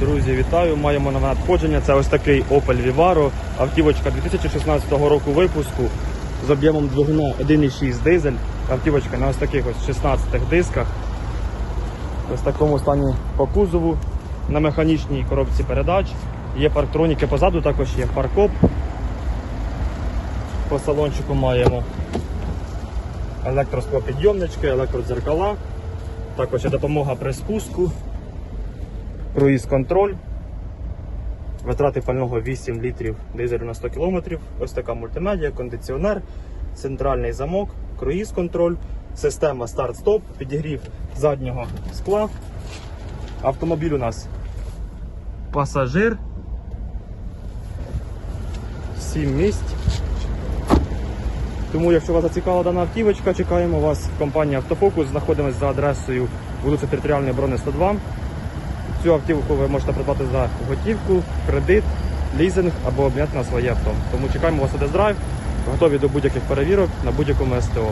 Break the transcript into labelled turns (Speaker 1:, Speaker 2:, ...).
Speaker 1: Друзі, вітаю! Маємо нове надходження. Це ось такий Opel Vivaro. Автівочка 2016 року випуску з об'ємом двигуна 1,6 дизель. Автівочка на ось таких ось 16 дисках. Ось такому стані по кузову. На механічній коробці передач. Є парктроніки позаду, також є паркоп. По салончику маємо електросклопідйомнички, електродзеркала. Також є допомога при спуску круїз контроль. Витрати пального 8 літрів дизелю на 100 км. Ось така мультимедіа, кондиціонер, центральний замок, круїз контроль, система старт-стоп, підігрів заднього скла. Автомобіль у нас пасажир. 7 місць. Тому, якщо вас зацікавила дана автівочка, чекаємо вас в компанії Автофокус. Знаходимося за адресою вулиця Територіальної оборони 102. Цю автівку ви можете придбати за готівку, кредит, лізинг або обміняти на своє авто. Тому чекаємо вас у тест-драйв, готові до будь-яких перевірок на будь-якому СТО.